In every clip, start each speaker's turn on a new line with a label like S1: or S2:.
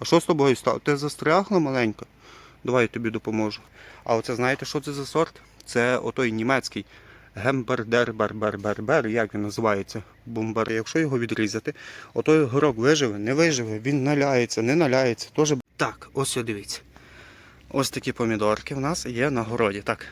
S1: А що з тобою стало? Ти застрягла маленька? Давай я тобі допоможу. А оце знаєте, що це за сорт? Це отой німецький гембердер бербер як він називається? Бомбер. Якщо його відрізати, отой горок виживе, не виживе, він наляється, не наляється. Тоже... Так, ось дивіться. Ось такі помідорки в нас є на городі. Так.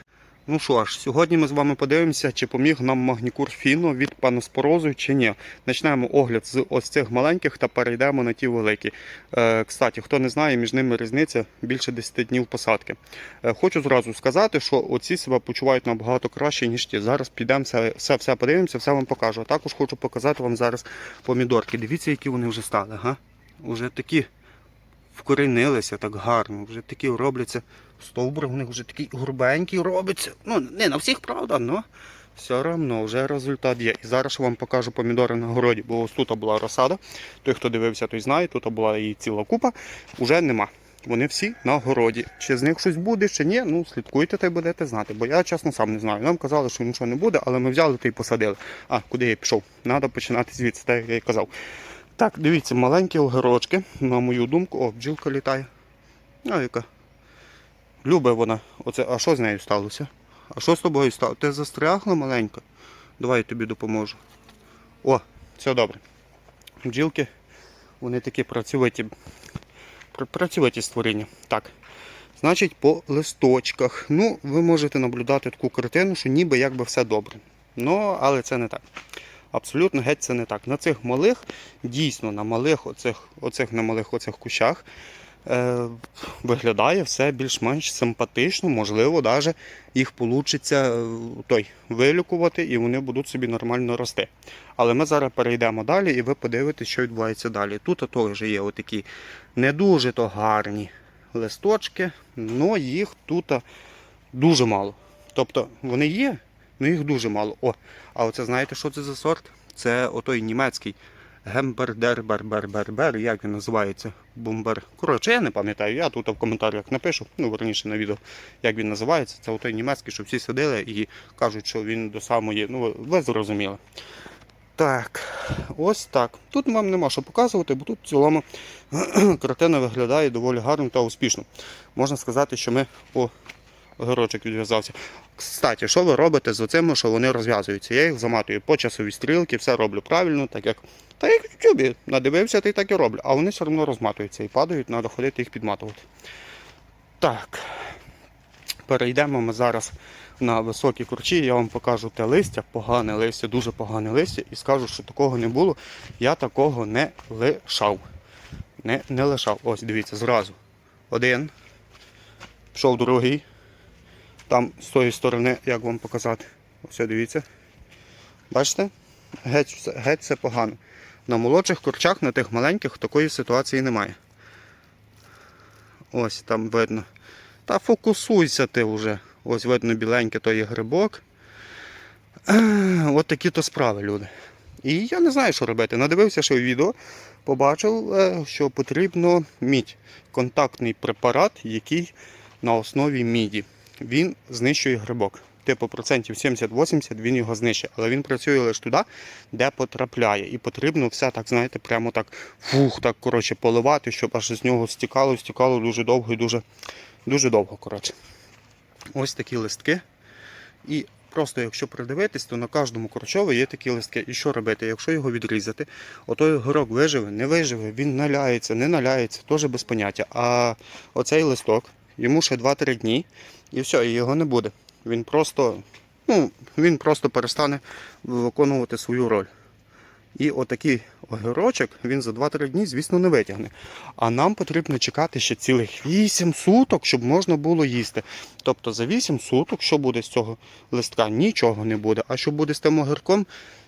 S1: Ну що ж, сьогодні ми з вами подивимося, чи поміг нам магнікур фіно від паноспорозу чи ні. Почнемо огляд з ось цих маленьких та перейдемо на ті великі. Е, кстати, хто не знає, між ними різниця більше 10 днів посадки. Е, хочу зразу сказати, що оці себе почувають набагато краще, ніж ті. Зараз підемо все, все, все подивимося, все вам покажу. А також хочу показати вам зараз помідорки. Дивіться, які вони вже стали. Га? Уже такі вкорінилися так гарно, вже такі робляться. Стовбур у них вже такий грубенький робиться. Ну, не на всіх, правда, але все одно вже результат є. І зараз я вам покажу помідори на городі, бо ось тут була розсада. Той, хто дивився, той знає, тут була і ціла купа, вже нема. Вони всі на городі. Чи з них щось буде, чи ні, ну слідкуйте та й будете знати. Бо я чесно сам не знаю. Нам казали, що нічого не буде, але ми взяли та й посадили. А, куди я пішов? Треба починати звідси, так як я і казав. Так, дивіться, маленькі огірочки, на мою думку. О, бджілка літає. А яка? Любить вона. Оце, а що з нею сталося? А що з тобою сталося? Ти застрягла маленька? Давай я тобі допоможу. О, все добре. Бджілки, вони такі працьовиті. Пр- Працьовиті створіння. Так. Значить, по листочках. Ну, ви можете наблюдати таку картину, що ніби якби все добре. Ну, але це не так. Абсолютно геть це не так. На цих малих, дійсно на малих оцих, оцих на малих оцих кущах е, виглядає все більш-менш симпатично, можливо, навіть їх вийде той, вилікувати і вони будуть собі нормально рости. Але ми зараз перейдемо далі і ви подивитесь, що відбувається далі. Тут теж є отакі не дуже то гарні листочки, але їх тут дуже мало. Тобто вони є, але їх дуже мало. О, а оце знаєте, що це за сорт? Це отой німецький гембердер бербер як він називається? Бомбер. Коротше, я не пам'ятаю, я тут в коментарях напишу, ну верніше на відео, як він називається. Це отой німецький, що всі сидили і кажуть, що він до самої, ну ви зрозуміли. Так, ось так. Тут вам нема що показувати, бо тут в цілому картина виглядає доволі гарно та успішно. Можна сказати, що ми о, огірочок відв'язався. Кстати, що ви робите з оцими, що вони розв'язуються? Я їх заматую по часовій стрілки, все роблю правильно, так як. Та як в Ютубі надивився, та й так і роблю. А вони все одно розматуються і падають, треба ходити їх підматувати. Так. Перейдемо ми зараз на високі курчі, я вам покажу те листя, погане листя, дуже погане листя, і скажу, що такого не було. Я такого не лишав. Не, не лишав. Ось дивіться, зразу. Один. Пішов другий. Там з тої сторони, як вам показати. Ось дивіться. Бачите? Геть, геть все погано. На молодших курчах, на тих маленьких, такої ситуації немає. Ось там видно. Та фокусуйся ти вже. Ось видно біленький той грибок. От такі то справи, люди. І я не знаю, що робити. Надивився ще відео, побачив, е, що потрібно мідь. Контактний препарат, який на основі міді. Він знищує грибок. Типу процентів 70-80 він його знищує. Але він працює лише туди, де потрапляє. І потрібно все так, знаєте, прямо так фух, так коротше, поливати, щоб аж з нього стікало, стікало дуже довго і дуже, дуже довго. коротше. Ось такі листки. І просто якщо придивитись, то на кожному корчові є такі листки. І що робити? Якщо його відрізати, отой горок виживе, не виживе, він наляється, не наляється, теж без поняття. А оцей листок, йому ще 2-3 дні, і все, його не буде. Він просто, ну, він просто перестане виконувати свою роль. І отакий огірочок він за 2-3 дні, звісно, не витягне. А нам потрібно чекати ще цілих 8 суток, щоб можна було їсти. Тобто за 8 суток, що буде з цього листка, нічого не буде. А що буде з тим огірком,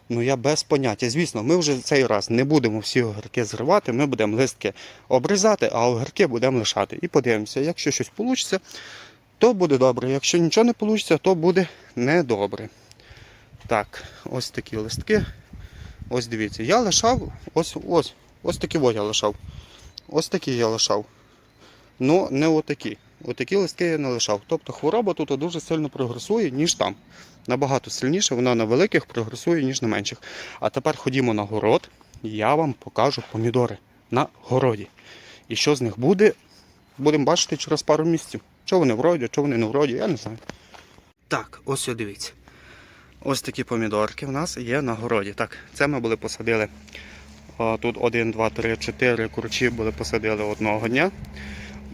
S1: ну я без поняття. Звісно, ми вже цей раз не будемо всі огірки зривати, ми будемо листки обрізати, а огірки будемо лишати. І подивимося, якщо щось вийде, то буде добре. Якщо нічого не вийде, то буде недобре. Так, ось такі листки. Ось дивіться, я лишав, ось ось, ось такі от я лишав. Ось такі я лишав. Ну, не отакі. Отакі листки я не лишав. Тобто хвороба тут дуже сильно прогресує, ніж там. Набагато сильніше вона на великих прогресує, ніж на менших. А тепер ходімо на город, я вам покажу помідори на городі. І що з них буде, будемо бачити через пару місяців. Що вони вроді, що вони не вроді, я не знаю. Так, ось дивіться. Ось такі помідорки в нас є на городі. Так, це ми були посадили. Тут 1, 2, 3, 4 курчі були посадили одного дня.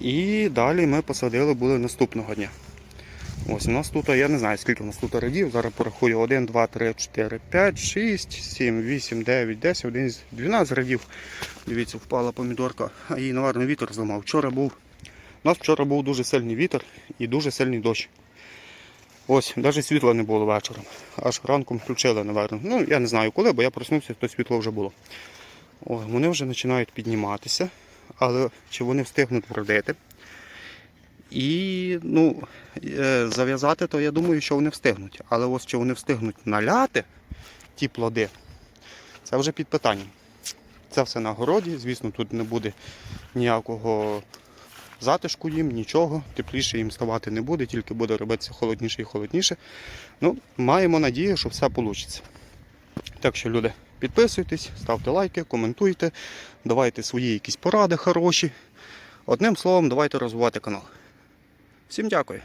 S1: І далі ми посадили були наступного дня. Ось у нас тут, я не знаю, скільки у нас тут радів. Зараз порахую 1, 2, 3, 4, 5, 6, 7, 8, 9, 10, 11, 12 радів. Дивіться, впала помідорка, а її, напевно, вітер зламав. Вчора був. У нас вчора був дуже сильний вітер і дуже сильний дощ. Ось, навіть світла не було вечором. Аж ранком включили, напевно. Ну, я не знаю коли, бо я проснувся, то світло вже було. О, вони вже починають підніматися, але чи вони встигнуть вродити? І ну, е, зав'язати, то я думаю, що вони встигнуть. Але ось чи вони встигнуть наляти ті плоди, це вже під питанням. Це все на городі, звісно, тут не буде ніякого затишку їм, нічого, тепліше їм ставати не буде, тільки буде робитися холодніше і холодніше. Ну, маємо надію, що все вийде. Так що, люди, підписуйтесь, ставте лайки, коментуйте, давайте свої якісь поради хороші. Одним словом, давайте розвивати канал. Всім дякую.